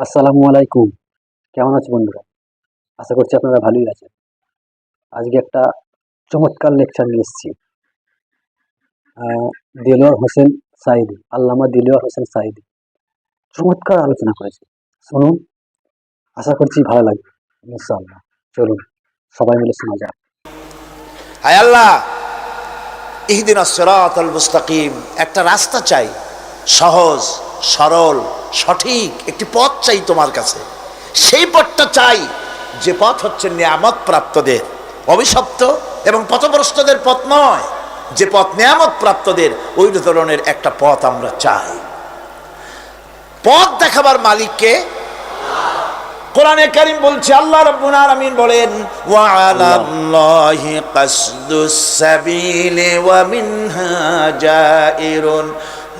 আসসালামু আলাইকুম। কেমন আছো বন্ধুরা? আশা করছি আপনারা ভালোই আছেন। আজকে একটা চমৎকার লেকচার নিয়ে এসেছি। আহ, দিলওয়ার হোসেন সাইদি আল্লামা দিলোয়ার হোসেন সাইদি। চমৎকার আলোচনা করেছে। শুনুন আশা করছি ভালো লাগবে ইনশাআল্লাহ। চলুন সবাই মিলে শোনা যাক। হায় আল্লাহ! ইহদিন সিরাতাল মুস্তাকিম একটা রাস্তা চাই সহজ সরল সঠিক একটি পথ চাই তোমার কাছে। সেই পথটা চাই যে পথ হচ্ছে নিয়ামত প্রাপ্তদের অভিশপ্ত এবং পথভ্রষ্টদের পথ নয়, যে পথ নিয়ামত প্রাপ্তদের ওই ধরনের একটা পথ আমরা চাই। পথ দেখাবার মালিককে কোরআনে কারিম বলছে, আল্লাহ রাব্বুল আলামিন বলেন, ওয়া আলাল্লাহি কাসদুস সাবিলি ওয়া মিনহা জাইরুন।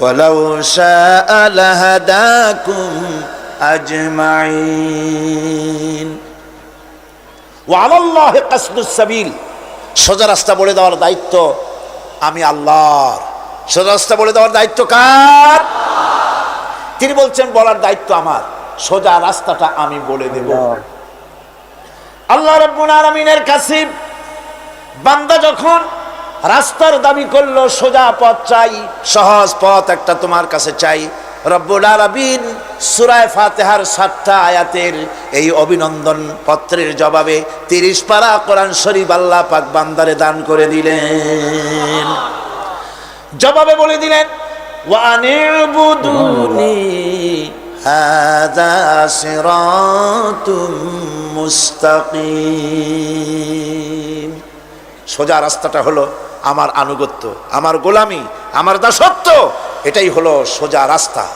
ওয়ালাউ শাআ লাহাদাকুম আজমাইন ওয়া আলাল্লাহি কাসদুস সাবিল সোজা রাস্তা বলে দেওয়ার দায়িত্ব আমি আল্লাহর। সোজা রাস্তা বলে দেওয়ার দায়িত্ব কার? তিনি বলছেন, বলার দায়িত্ব আমার। সোজা রাস্তাটা আমি বলে দেব। আল্লাহ রাব্বুল আলামিনের কাছে বান্দা যখন রাস্তার দাবি করল, সোজা পথ চাই, সহজ পথ একটা তোমার কাছে চাই। রব্বুল সূরায়ে ফাতিহার সাতটা আয়াতের এই অভিনন্দন পত্রের জবাবে তিরিশ পারা কোরআন শরীফ আল্লাহ পাক বান্দারে দান করে দিলেন। জবাবে বলে দিলেন মুস্তাকিম। সোজা রাস্তাটা হলো আমার আনুগত্য আমার গোলামি আমার দাসত্ব এটাই হলো সোজা রাস্তা।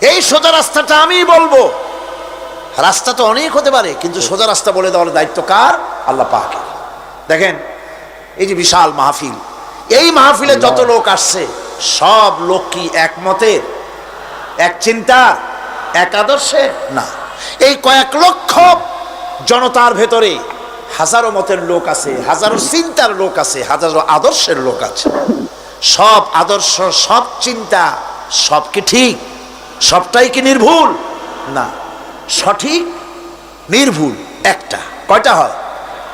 এই সোজা রাস্তাটা আমি বলব। রাস্তা তো অনেক হতে পারে কিন্তু সোজা রাস্তা বলে দেওয়ার দায়িত্ব কার? আল্লাহ পাকে দেখেন এই যে বিশাল মাহফিল এই মাহফিলে যত লোক আসছে সব লোক কি একমতের? এক চিন্তা এক আদর্শে? না। এই কয়েক লক্ষ জনতার ভেতরে হাজারো মতের লোক আছে, হাজারো চিন্তার লোক আছে, হাজারো আদর্শের লোক আছে। সব আদর্শ, সব চিন্তা, সব কি ঠিক? সবটাই কি নির্ভুল? না। সঠিক, নির্ভুল একটা। কয়টা হয়?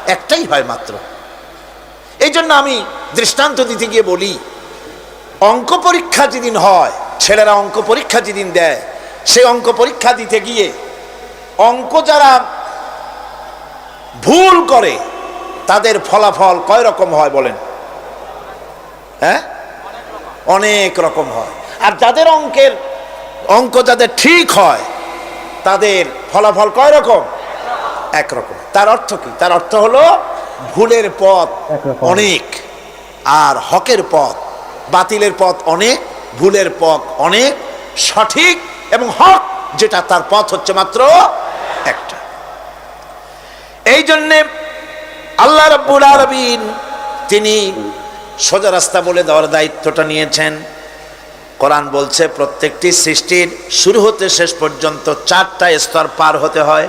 একটাই হয় মাত্র। এই জন্য আমি দৃষ্টান্ত দিতে গিয়ে বলি, অঙ্ক পরীক্ষা যেদিন হয়, ছেলেরা অঙ্ক পরীক্ষা যেদিন দেয়, সেই অঙ্ক পরীক্ষা দিতে গিয়ে অঙ্ক যারা ভুল করে তাদের ফলাফল কয় রকম হয় বলেন? হ্যাঁ? অনেক রকম হয়। আর যাদের অঙ্কের অঙ্ক যাদের ঠিক হয় তাদের ফলাফল কয় রকম? একরকম তার অর্থ কি? তার অর্থ হলো ভুলের পথ অনেক আর হকের পথ বাতিলের পথ অনেক ভুলের পথ অনেক সঠিক এবং হক যেটা তার পথ হচ্ছে মাত্র একটা। এই জন্যে আল্লাহ রব্বুল আলমিন তিনি সোজা রাস্তা বলে দেওয়ার দায়িত্বটা নিয়েছেন কোরআন বলছে প্রত্যেকটি সৃষ্টির শুরু হতে শেষ পর্যন্ত চারটা স্তর পার হতে হয়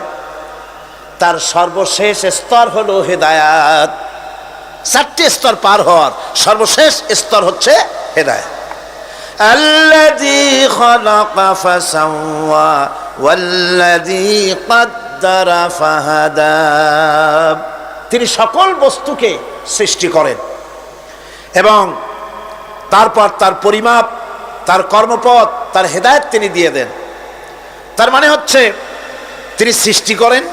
তার সর্বশেষ স্তর হলো হেদায়াত চারটি স্তর পার হওয়ার সর্বশেষ স্তর হচ্ছে হেদায়াত الذي خلق فسوى والذي قدر কাদ্দারা ফাহাদাব তিনি সকল বস্তুকে সৃষ্টি করেন। এবং তারপর তার পরিমাপ, তার কর্মপথ, তার হেদায়ত তিনি দিয়ে দেন। তার মানে হচ্ছে, তিনি সৃষ্টি করেন,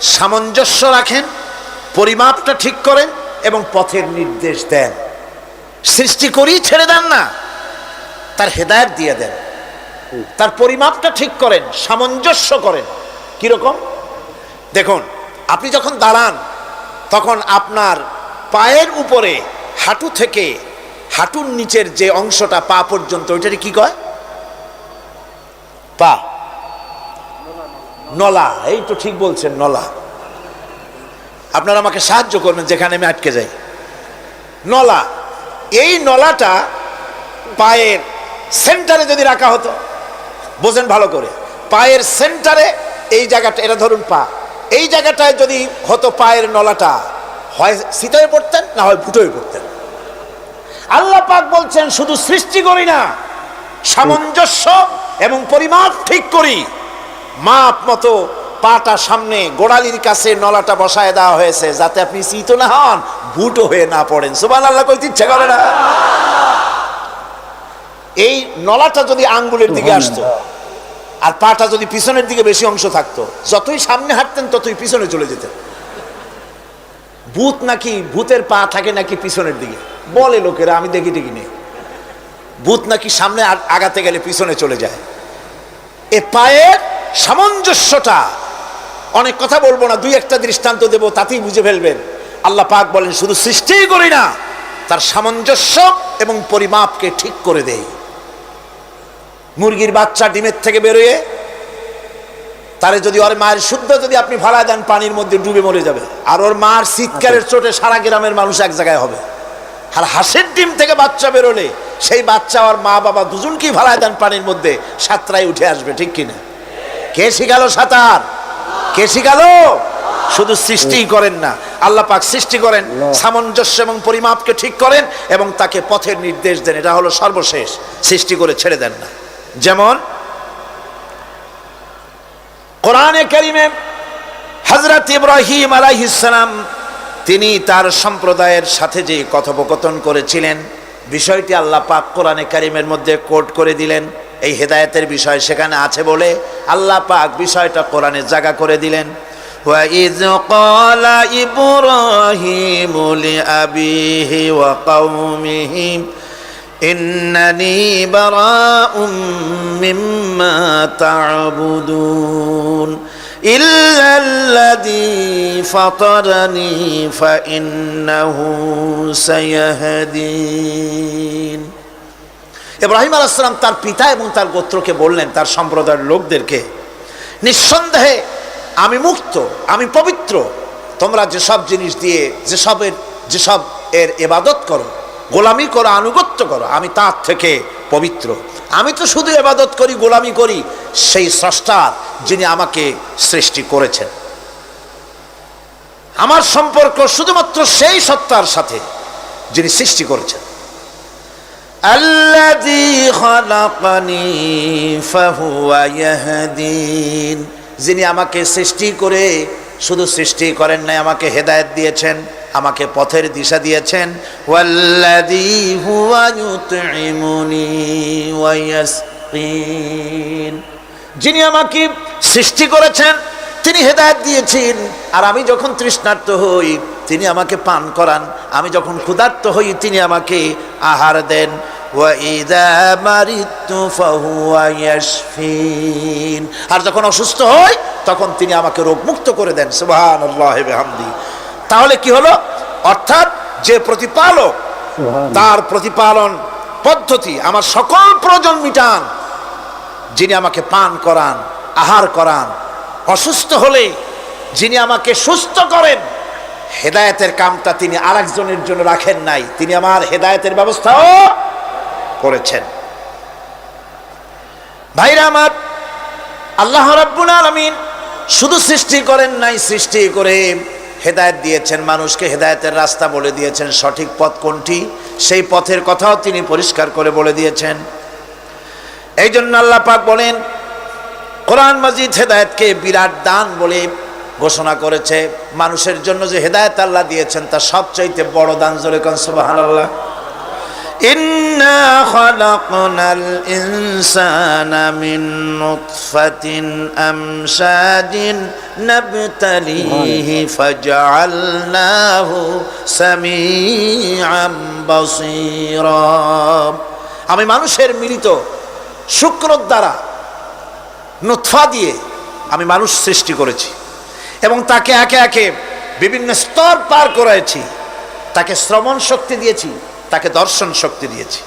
সামঞ্জস্য রাখেন, পরিমাপটা ঠিক করেন এবং পথের নির্দেশ দেন। সৃষ্টি করেই ছেড়ে দেন না, তার হেদায়ত দিয়ে দেন। তার পরিমাপটা ঠিক করেন, সামঞ্জস্য করেন। কীরকম? দেখুন, আপনি যখন দাঁড়ান, তখন আপনার পায়ের উপরে হাঁটু থেকে হাঁটুর নিচের যে অংশটা পা পর্যন্ত ওইটারে কি কয়? পা। নলা, এই তো ঠিক বলছেন, নলা। আপনারা আমাকে সাহায্য করবেন, যেখানে আমি আটকে যাই। নলা, এই নলাটা পায়ের সেন্টারে যদি রাখা হতো, বোঝেন ভালো করে, পায়ের সেন্টারে এই জায়গাটা, এটা ধরুন পা। এই জায়গাটায় যদি হতো পায়ের নলাটা হয় সিতায় পড়তেন না হয় ফুটোয় পড়তেন? আল্লাহ পাক বলছেন শুধু সৃষ্টি করি না সামঞ্জস্য এবং পরিমাপ ঠিক করি। মাপ মতো পাটা সামনে গোড়ালির কাছে নলাটা বসায় দেওয়া হয়েছে যাতে আপনি চিত না হন বুটো হয়ে না পড়েন। সুবান আল্লাহ কইতে ইচ্ছা করে না। এই নলাটা যদি আঙ্গুলের দিকে আসতো আর পাটা যদি পিছনের দিকে বেশি অংশ থাকতো, যতই সামনে হাঁটতেন ততই পিছনে চলে যেতেন। ভূত নাকি, ভূতের পা থাকে নাকি পিছনের দিকে? বলে লোকেরা, আমি দেখি দেখি নেই। ভূত নাকি সামনে আগাতে গেলে পিছনে চলে যায়। এ পায়ের সামঞ্জস্যটা, অনেক কথা বলব না, দুই একটা দৃষ্টান্ত দেবো, তাতেই বুঝে ফেলবেন। আল্লাহ পাক বলেন, শুধু সৃষ্টিই করি না, তার সামঞ্জস্য এবং পরিমাপকে ঠিক করে দেই। মুরগির বাচ্চা ডিমের থেকে বেরোয় তারে যদি ওর মায়ের শুদ্ধ যদি আপনি ভাড়া দেন পানির মধ্যে ডুবে মরে যাবে। আর ওর মার চিৎকারের চোটে সারা গ্রামের মানুষ এক জায়গায় হবে। আর হাঁসের ডিম থেকে বাচ্চা বেরোলে সেই বাচ্চা আর মা বাবা দুজনকেই ভাড়ায় দেন পানির মধ্যে সাঁতরাই উঠে আসবে ঠিক কিনা? কে শিখালো সাঁতার? কে শিখালো? শুধু সৃষ্টিই করেন না আল্লাহ পাক সৃষ্টি করেন সামঞ্জস্য এবং পরিমাপকে ঠিক করেন এবং তাকে পথের নির্দেশ দেন। এটা হলো সর্বশেষ সৃষ্টি করে ছেড়ে দেন না। যেমন কোরআনে কারিমে হজরত ইব্রাহিম আলাইহিসসালাম তিনি তার সম্প্রদায়ের সাথে যে কথোপকথন করেছিলেন বিষয়টি আল্লাহ পাক কোরআনে কারিমের মধ্যে কোট করে দিলেন এই হেদায়েতের বিষয় সেখানে আছে বলে আল্লাহ পাক বিষয়টা কোরআনে জায়গা করে দিলেন وَإِذْ قَالَ إِبْرَاهِيمُ لِأَبِيهِ وَقَوْمِهِ إنني براء مما تعبدون إلا الذي فطرني فإنه سيهدين ইব্রাহিম আলাইসালাম তার পিতা এবং তার গোত্রকে বললেন তার সম্প্রদায়ের লোকদেরকে নিঃসন্দেহে আমি মুক্ত আমি পবিত্র তোমরা যেসব জিনিস দিয়ে যেসবের যেসব এর এবাদত করো গোলামি করো, আনুগত্য করো। আমি তার থেকে পবিত্র। আমি তো শুধু এবাদত করি, গোলামি করি। সেই স্রষ্টার যিনি আমাকে সৃষ্টি করেছেন। আমার সম্পর্ক শুধুমাত্র সেই সত্তার সাথে যিনি সৃষ্টি করেছেন। যিনি আমাকে সৃষ্টি করে, শুধু সৃষ্টি করেন নাই, আমাকে হেদায়ত দিয়েছেন। আমাকে পথের দিশা দিয়েছেন। যিনি আমাকে সৃষ্টি করেছেন, তিনি হেদায়ত দিয়েছেন। আর আমি যখন তৃষ্ণার্ত হই, তিনি আমাকে পান করান। আমি যখন ক্ষুধার্ত হই, তিনি আমাকে আহার দেন। আর যখন অসুস্থ হই, তখন তিনি আমাকে রোগমুক্ত করে দেন। সুবাহ হামদি তাহলে কি হলো? অর্থাৎ যে প্রতিপালক তার প্রতিপালন পদ্ধতি আমার সকল প্রয়োজন মিটান। যিনি আমাকে পান করান আহার করান অসুস্থ হলে যিনি আমাকে সুস্থ করেন হেদায়তের কামটা তিনি আরেকজনের জন্য রাখেন নাই। তিনি আমার হেদায়তের ব্যবস্থাও করেছেন। ভাইরা আমার আল্লাহ রাব্বুল আলামিন শুধু সৃষ্টি করেন নাই সৃষ্টি করে হেদায়েত দিয়েছেন, মানুষকে হেদায়তের রাস্তা বলে দিয়েছেন, সঠিক পথ কোনটি? সেই পথের কথাও তিনি পরিষ্কার করে বলে দিয়েছেন। এই জন্য আল্লাহ পাক বলেন, কোরআন মাজিদ হেদায়তকে বিরাট দান বলে ঘোষণা করেছে। মানুষের জন্য যে হেদায়ত আল্লাহ দিয়েছেন তা সবচাইতে বড় দান জোরে কনসবাহ সুবহানাল্লাহ। إنا خلقنا الإنسان من نطفة أمشاج نبتليه فجعلناه سميعا بصيرا আমি মানুষের মিলিত শুক্রর দ্বারা নুৎফা দিয়ে আমি মানুষ সৃষ্টি করেছি এবং তাকে একে একে বিভিন্ন স্তর পার করেছি তাকে শ্রবণ শক্তি দিয়েছি তাকে দর্শন শক্তি দিয়েছি।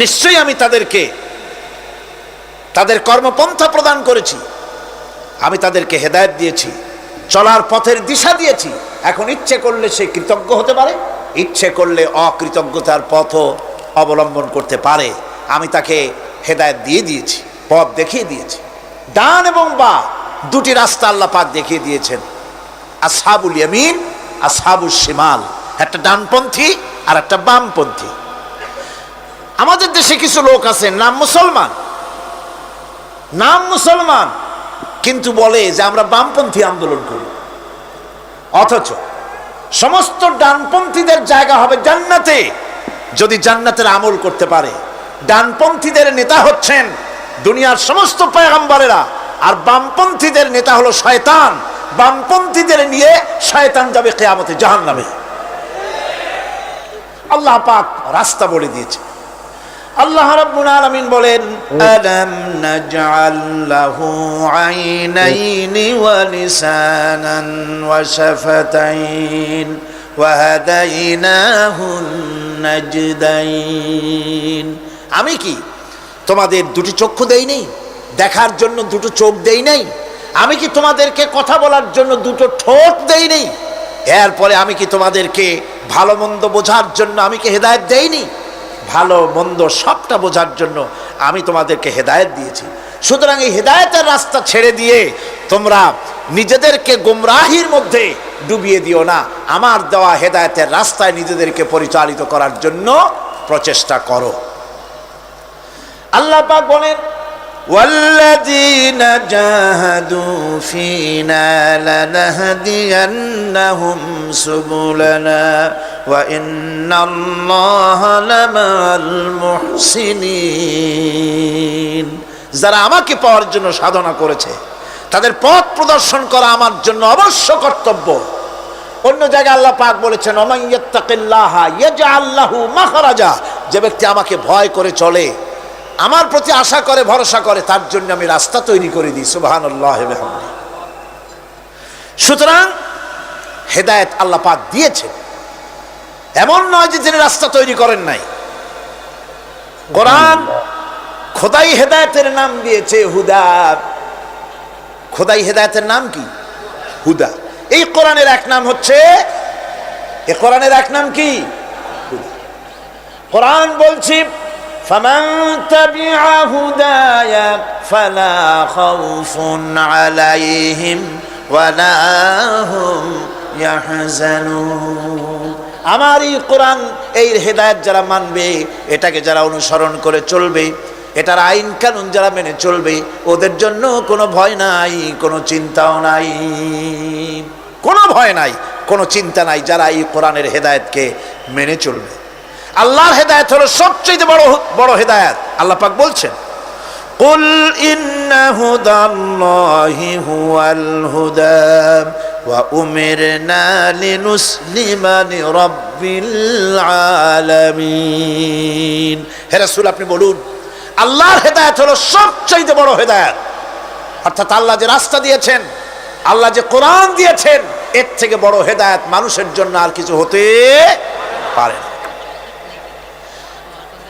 নিশ্চয়ই আমি তাদেরকে তাদের কর্মপন্থা প্রদান করেছি। আমি তাদেরকে হেদায়েত দিয়েছি চলার পথের দিশা দিয়েছি। এখন ইচ্ছে করলে সে কৃতজ্ঞ হতে পারে ইচ্ছে করলে অকৃতজ্ঞতার পথও অবলম্বন করতে পারে। আমি তাকে হেদায়েত দিয়ে দিয়েছি, পথ দেখিয়ে দিয়েছি। ডান এবং বা দুটি রাস্তা আল্লাহ পাক দেখিয়ে দিয়েছেন। আসহাবুল ইয়ামিন, আসহাবুল শিমাল। একটা ডানপন্থী আর একটা বামপন্থী। আমাদের দেশে কিছু লোক আছে, নাম মুসলমান। নাম মুসলমান, কিন্তু বলে যে আমরা বামপন্থী আন্দোলন করি। অথচ সমস্ত ডানপন্থীদের জায়গা হবে জান্নাতে, যদি জান্নাতের আমল করতে পারে। ডানপন্থীদের নেতা হচ্ছেন দুনিয়ার সমস্ত পয়গম্বরেরা। আর বামপন্থীদের নেতা হলো শয়তান। বামপন্থীদের নিয়ে শয়তান যাবে কেয়ামতে জাহান্নামে। আল্লাহ পাক রাস্তা বলে দিয়েছে। আল্লাহ রাব্বুল আলামিন বলেন, আলাম নাজআল লাহু আইনাইনি ওয়া লিসানান ওয়া শাফাতাইন ওয়া হাদাইনাহু নাজদাইন। আমি কি? তোমাদের দুটি চক্ষু দেই নেই? দেখার জন্য দুটো চোখ দেই নেই? আমি কি তোমাদেরকে কথা বলার জন্য দুটো ঠোঁট দেই নেই? এরপরে আমি কি তোমাদেরকে ভালো মন্দ বোঝার জন্য আমি কি হেদায়েত দেইনি ভালো মন্দ সবটা বোঝার জন্য আমি তোমাদেরকে হেদায়ত দিয়েছি। সুতরাং এই হেদায়তের রাস্তা ছেড়ে দিয়ে তোমরা নিজেদেরকে গোমরাহির মধ্যে ডুবিয়ে দিও না। আমার দেওয়া হেদায়তের রাস্তায় নিজেদেরকে পরিচালিত করার জন্য প্রচেষ্টা করো। আল্লাহ পাক বলেন والذين جاهدوا فينا لنهدينهم سبلنا وإن الله لمع المحسنين যারা আমাকে পাওয়ার জন্য সাধনা করেছে তাদের পথ প্রদর্শন করা আমার জন্য অবশ্য কর্তব্য অন্য জায়গায় আল্লাহ পাক বলেছেন অমাইয়াত্তাকিল্লাহা ইয়াজআল্লাহু মাখরাজা যে ব্যক্তি আমাকে ভয় করে চলে আমার প্রতি আশা করে, ভরসা করে, তার জন্য আমি রাস্তা তৈরি করে দিই বিহামদি সুতরাং হেদায়েত আল্লাহ পাক দিয়েছেন। এমন নয় যে তিনি রাস্তা তৈরি করেন নাই। কোরআন খোদাই হেদায়তের নাম দিয়েছে, হুদা। খোদাই হেদায়তের নাম কি? হুদা। এই কোরআনের এক নাম হচ্ছে এ কোরআনের এক নাম কি। কোরআন বলছি فمن تبع هداي فلا خوف عليهم ولا هم يحزنون আমার এই কোরআন এই হেদায়েত যারা মানবে এটাকে যারা অনুসরণ করে চলবে এটার আইন কানুন যারা মেনে চলবে ওদের জন্য কোনো ভয় নাই কোনো চিন্তাও নাই কোনো ভয় নাই কোনো চিন্তা নাই যারা এই কোরআনের হেদায়েতকে মেনে চলবে আল্লাহর হেদায়েত হলো সবচেয়ে বড় বড় হেদায়েত আল্লাহ পাক বলছেন قل إن هدى الله هو الهدى وأمرنا لنسلم لرب العالمين হে রাসূল আপনি বলুন আল্লাহর হেদায়েত হলো সবচেয়ে বড় হেদায়েত অর্থাৎ আল্লাহ যে রাস্তা দিয়েছেন আল্লাহ যে কোরআন দিয়েছেন এর থেকে বড় হেদায়েত মানুষের জন্য আর কিছু হতে পারে না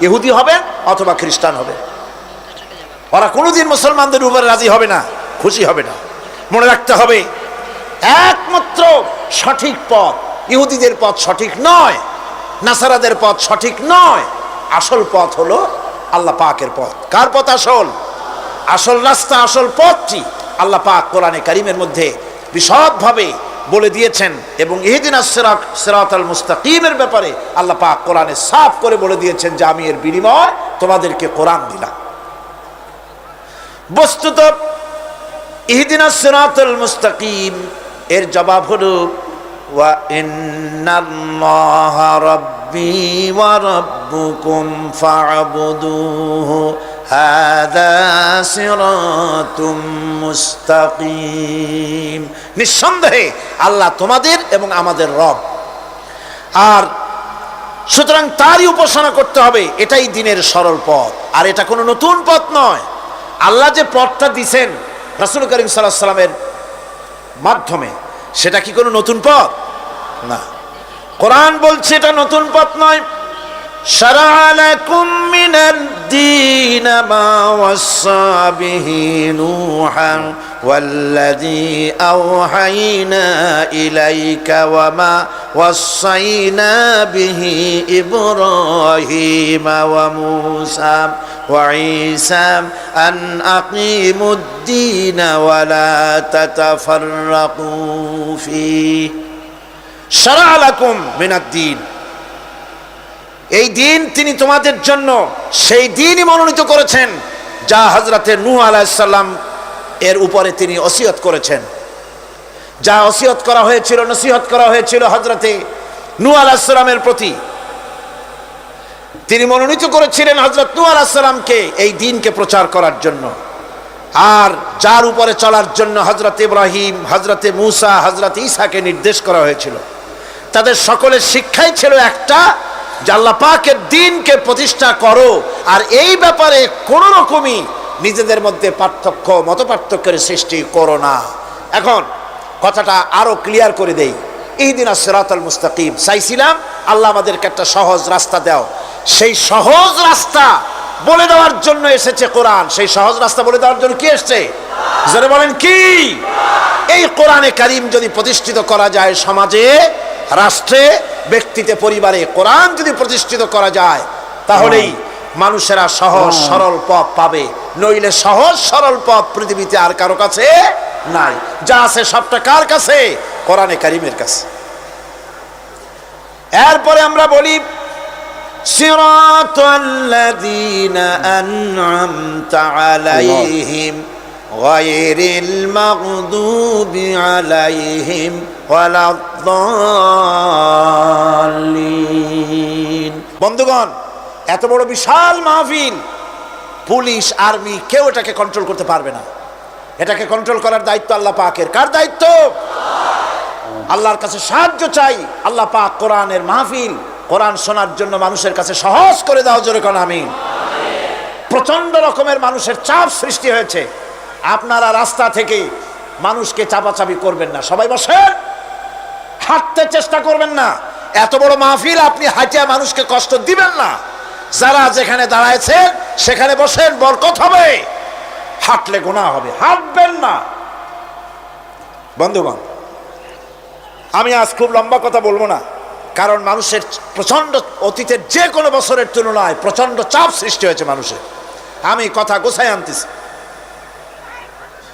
ইহুদি হবেন অথবা খ্রিস্টান হবে। ওরা কোনোদিন মুসলমানদের উপরে রাজি হবে না, খুশি হবে না। মনে রাখতে হবে, একমাত্র সঠিক পথ, ইহুদিদের পথ সঠিক নয়, নাসারাদের পথ সঠিক নয়, আসল পথ হলো আল্লাহ পাকের পথ। কার পথ আসল? আসল রাস্তা, আসল পথটি আল্লাহ পাক কোরআনে কারিমের মধ্যে বিশদভাবে বলে দিয়েছেন এবং ইহদিন সিরাত আল মুস্তাকিমের ব্যাপারে আল্লাহ পাক কোরআনে সাফ করে বলে দিয়েছেন যে আমি এর বিনিময় তোমাদেরকে কোরআন দিলাম। বস্তুত ইহদিনা সিরাতুল মুস্তাকিম, এর জবাব হলো, ওয়া হাদা সিরাতুম মুস্তাকিম। নিঃসন্দেহে আল্লাহ তোমাদের এবং আমাদের রব। আর সুতরাং তারই উপাসনা করতে হবে, এটাই দিনের সরল পথ। আর এটা কোনো নতুন পথ নয়। আল্লাহ যে পথটা দিছেন রাসুল করিম সাল্লাহ সাল্লামের মাধ্যমে, সেটা কি কোনো নতুন পথ? না। কোরআন বলছে এটা নতুন পথ নয়। شرع لكم من الدين ما وصى به نوحا والذي أوحينا إليك وما وصينا به إبراهيم وموسى وعيسى أن أقيموا الدين ولا تتفرقوا فيه. شرع لكم من الدين এই দিন তিনি তোমাদের জন্য সেই দিনই মনোনীত করেছেন, যা হজরতে নূ আলাহিসাল্লাম এর উপরে তিনি ওসিয়ত করেছেন। যা অসিয়ত করা হয়েছিল, নসিহত করা হয়েছিল হজরতে নূ আলাহিসাল্লামের প্রতি। তিনি মনোনীত করেছিলেন হজরত নূ আলাহিসাল্লামকে এই দিনকে প্রচার করার জন্য। আর যার উপরে চলার জন্য হজরত ইব্রাহিম হজরতে মুসা হজরত ঈসাকে নির্দেশ করা হয়েছিল। তাদের সকলের শিক্ষাই ছিল একটা যে পাকের দিনকে প্রতিষ্ঠা করো। আর এই ব্যাপারে কোন রকমই নিজেদের মধ্যে পার্থক্য মত পার্থক্যের সৃষ্টি করো না। এখন কথাটা আরও ক্লিয়ার করে দেই। এই দিন সিরাতাল মুস্তাকিম, চাইছিলাম আল্লাহ আমাদেরকে একটা সহজ রাস্তা দাও। সেই সহজ রাস্তা বলে দেওয়ার জন্য এসেছে কোরআন। সেই সহজ রাস্তা বলে দেওয়ার জন্য কি এসছে? যারা বলেন কি? এই কোরআনে কারিম যদি প্রতিষ্ঠিত করা যায় সমাজে রাষ্ট্রে ব্যক্তিতে পরিবারে কোরআন যদি প্রতিষ্ঠিত করা যায় তাহলেই মানুষেরা সহজ সরল পথ পাবে। নইলে সহজ সরল পথ পৃথিবীতে আর কারও কাছে নাই। যা আছে সবটা কার কাছে? কোরআনে কারিমের কাছে। এরপরে আমরা বলি সিরাতাল্লাযীনা আন'আমতা আলাইহিম غير المغضوب عليهم ولا الضالين বন্ধুগণ এত বড় বিশাল মাহফিল পুলিশ আর্মি কেউ এটাকে কন্ট্রোল করতে পারবে না এটাকে কন্ট্রোল করার দায়িত্ব আল্লাহ পাকের কার দায়িত্ব আল্লাহর কাছে সাহায্য চাই আল্লাহ পাক কোরআনের মাহফিল কোরআন শোনার জন্য মানুষের কাছে সহজ করে দাও জোরে কোন আমিন প্রচন্ড রকমের মানুষের চাপ সৃষ্টি হয়েছে আপনারা রাস্তা থেকে মানুষকে চাপাচাপি করবেন না। সবাই বসেন। হাঁটতে চেষ্টা করবেন না। এত বড় মাহফিল, আপনি হাঁটিয়া মানুষকে কষ্ট দিবেন না। যারা যেখানে দাঁড়ায়ছেন সেখানে বসেন, বরকত হবে। হাঁটলে গোনা হবে। হাঁটবেন না। বন্ধুগণ, আমি আজ খুব লম্বা কথা বলব না। কারণ মানুষের প্রচণ্ড অতীতের যে কোনো বছরের তুলনায় প্রচণ্ড চাপ সৃষ্টি হয়েছে মানুষের। আমি কথা গোছায় আনতেছি।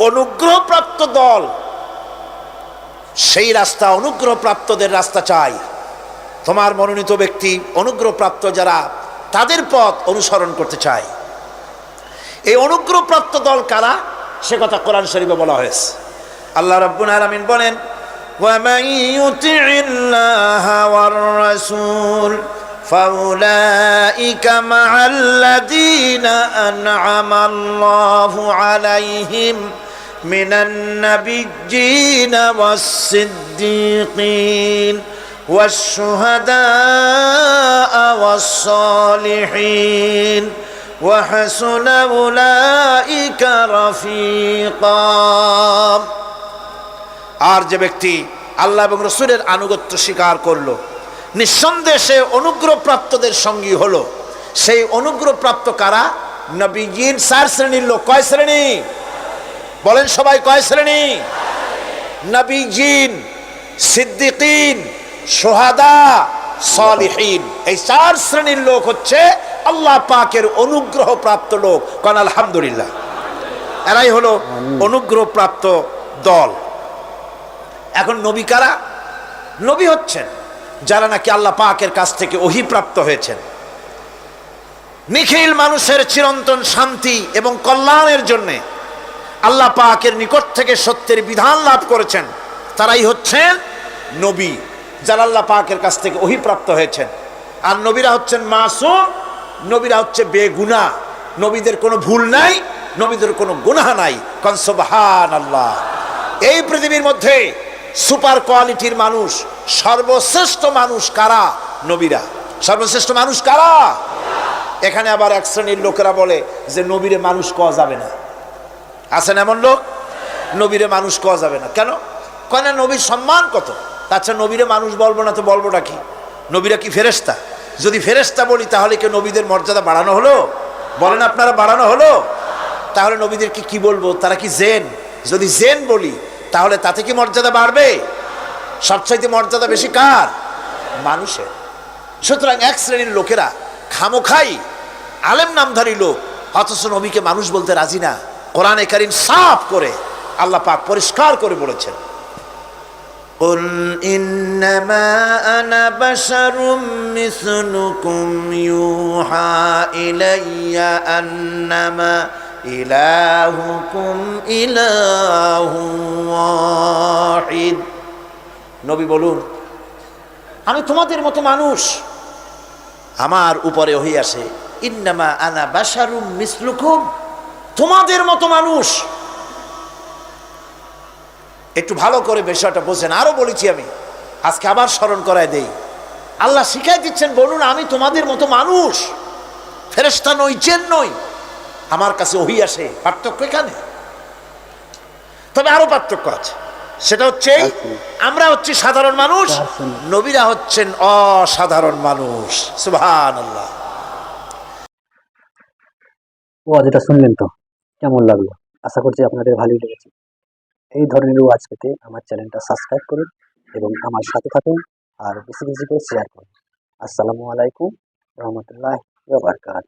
অনুগ্রহপ্রাপ্ত দল সেই রাস্তা অনুগ্রহপ্রাপ্তদের রাস্তা চাই তোমার মনোনীত ব্যক্তি অনুগ্রহপ্রাপ্ত যারা তাদের পথ অনুসরণ করতে চায় এই অনুগ্রহপ্রাপ্ত দল কারা সে কথা কোরআন শরীফে বলা হয়েছে আল্লাহ রাব্বুল আলামিন বলেন ومن يطع الله والرسول فأولئك مع الذين أنعم الله عليهم من النبيين والصديقين والشهداء والصالحين وحسن أولئك رفيقا আর যে ব্যক্তি আল্লাহ এবং রসুলের আনুগত্য স্বীকার করলো নিঃসন্দেহে অনুগ্রহপ্রাপ্তদের সঙ্গী হলো সেই অনুগ্রহপ্রাপ্ত কারা নবীজির চার শ্রেণীর লোক কয় শ্রেণী বলেন সবাই কয় শ্রেণি? নবীজিন সিদ্দিকিন সোহাদা সলিহীন। এই চার শ্রেণির লোক হচ্ছে আল্লাহ পাকের অনুগ্রহ প্রাপ্ত লোক। কন আলহামদুলিল্লাহ। এরাই হলো অনুগ্রহ প্রাপ্ত দল। এখন নবী কারা? নবী হচ্ছেন যারা নাকি আল্লাহ পাকের কাছ থেকে অহিপ্রাপ্ত হয়েছেন। নিখিল মানুষের চিরন্তন শান্তি এবং কল্যাণের জন্যে আল্লাহ পাকের নিকট থেকে সত্যের বিধান লাভ করেছেন। তারাই হচ্ছেন নবী, যারা আল্লাহ পাকের কাছ থেকে অহিপ্রাপ্ত হয়েছেন। আর নবীরা হচ্ছেন মাসুম, নবীরা হচ্ছে বেগুনা। নবীদের কোনো ভুল নাই, নবীদের কোনো গুনাহ নাই। কনসবাহান আল্লাহ এই পৃথিবীর মধ্যে সুপার কোয়ালিটির মানুষ, সর্বশ্রেষ্ঠ মানুষ কারা? নবীরা। সর্বশ্রেষ্ঠ মানুষ কারা? এখানে আবার এক শ্রেণির লোকেরা বলে যে নবীরে মানুষ কওয়া যাবে না। আছেন এমন লোক? নবীরে মানুষ কওয়া যাবে না। কেন? কয় নবীর সম্মান কত? আচ্ছা নবীরে মানুষ বলব না তো বলবোটা কি? নবীরা কি ফেরেস্তা যদি ফেরেস্তা বলি, তাহলে কি নবীদের মর্যাদা বাড়ানো হলো? বলেন আপনারা, বাড়ানো হলো? তাহলে নবীদেরকে কি বলব? তারা কি জেন? যদি জেন বলি, তাহলে তাতে কি মর্যাদা বাড়বে? সবচাইতে মর্যাদা বেশি কার? মানুষের। সুতরাং এক শ্রেণির লোকেরা খামোখাই, আলেম নামধারী লোক, অথচ নবীকে মানুষ বলতে রাজি না। কোরআনে কারিম সাফ করে আল্লাহ পাক পরিষ্কার করে বলেছেন قل إنما أنا بشر مثلكم يوحى إلي أنما إلهكم إله واحد নবী বলুন আমি তোমাদের মতো মানুষ আমার উপরে ওহি আসে ইন্নামা আনা বাসারুম মিসলুকুম তোমাদের মতো মানুষ। একটু ভালো করে বিষয়টা বোঝেন আরও বলেছি আমি। আজকে আবার স্মরণ করায় দেই। আল্লাহ শিখাই দিচ্ছেন বলুন আমি তোমাদের মতো মানুষ। ফেরেস্তা নই চেন নই। আমার কাছে ওহি আসে। পার্থক্য এখানে? তবে আরও পার্থক্য আছে। সেটা হচ্ছে আমরা হচ্ছি সাধারণ মানুষ নবীরা হচ্ছেন অসাধারণ মানুষ। সুবহান আল্লাহ ও যেটা শুনলেন তো। কেমন লাগল? আশা করছি আপনাদের ভালোই লেগেছে। এই ধরনের ওয়াজ পেতে আমার চ্যানেলটা সাবস্ক্রাইব করুন এবং আমার সাথে থাকুন আর বেশি বেশি করে শেয়ার করুন। আসসালামু আলাইকুম রহমতুল্লাহ বারকাত